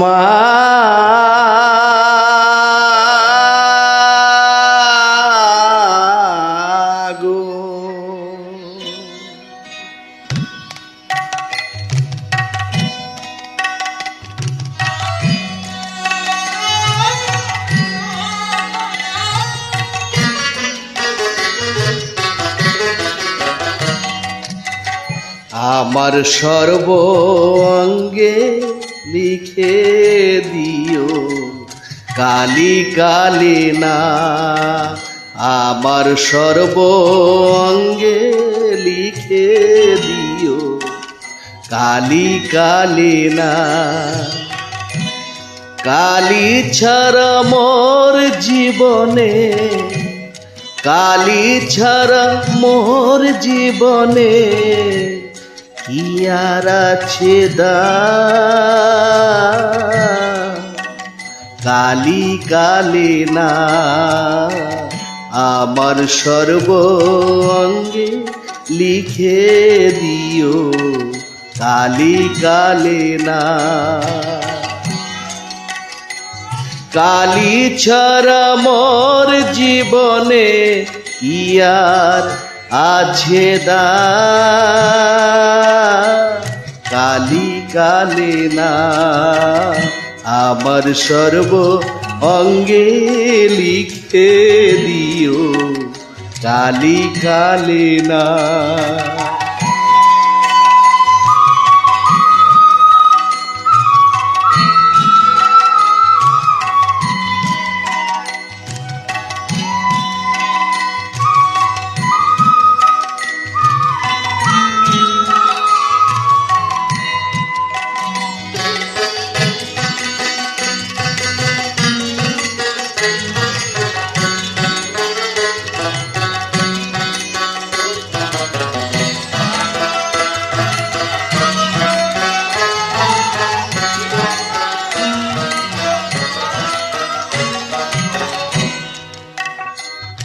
মা আমার সর্ব অঙ্গে লিখে দিও। কালি কালি না, আমার সর্ব অঙ্গে লিখে দিও। কালি কালি না, কালি ছাড়া মোর জীবনে, কালি ছাড়া মোর জীবনে কি আর আছে দা কালি কালি না, আমার সর্ব অঙ্গে লিখে দিও। কালি কালি না। কালি ছাড়া মোর জীবনে ইয়ার আছে দা। কালি কালে না। আমার সর্ব অঙ্গে লিখে দিও। কালি কালে না।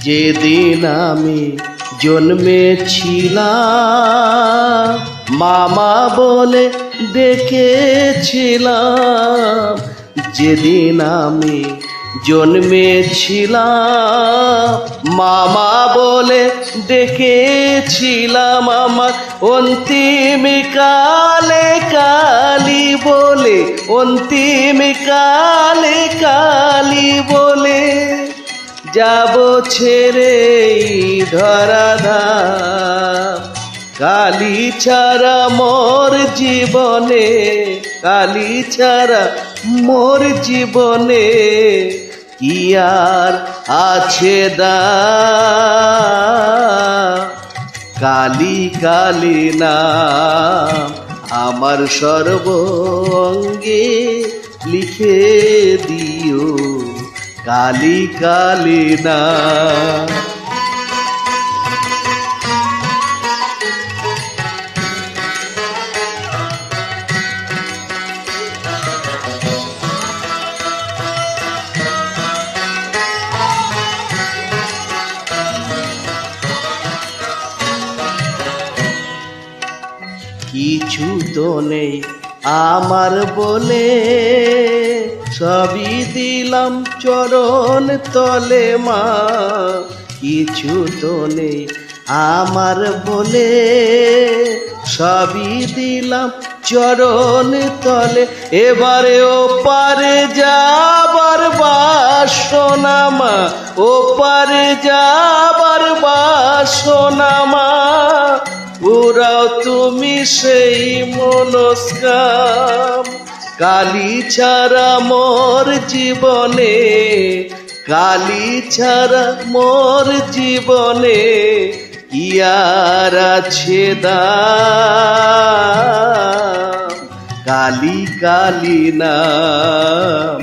যেদিন আমি জন্মেছিলাম মামা বলে ডেকেছিলাম যেদিন আমি জন্মেছিলাম। মামা বলে ডেকেছিলাম আমার অন্তিম কালে, কালি বলে, অন্তিম কালে, কালি বলে, যাব ছেড়ে ধরাধাম। কালি ছাড়া মোর জীবনে, কালি ছাড়া মোর জীবনে কি আর আছে দা? কালি কালি না আমার সর্বঙ্গে লিখে দিও। কালি কালি না কিছু তো নেই। আমার বলে সবই দিলাম চরণ তলে মা, কিছু তো নেই। আমার বলে সবই দিলাম চরণ তলে। এবারে ও পারে যাবার বাসনা মা, ও পারে যাবার বাসনা মা। পুরাও তুমি সেই মনস্কাম। কালি ছাড়া মোর জীবনে, কালি ছাড়া মোর জীবনে ইয়ার আছে কালি কালি নাম,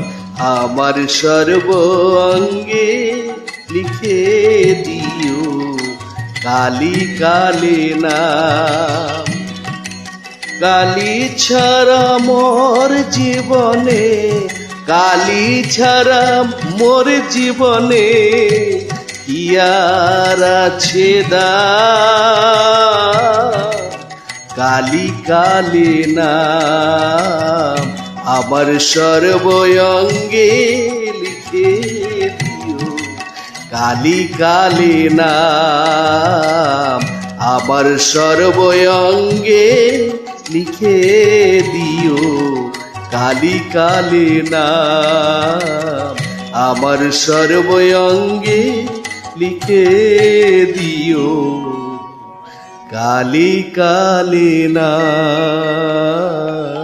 আমার সর্ব অঙ্গে লিখে দিও। কালি কালি নাম কালি ছাড়া মোর জীবনে, কালি ছাড়া মোর জীবনে ইয়ার আছে দা। কালি কালি নাম আমার দিও কালি কালি নাম আমার সর্বঙ্গে লিখে দিও। কালি কালি নাম আমার সর্বঙ্গে লিখে দিও। কালি কালি নাম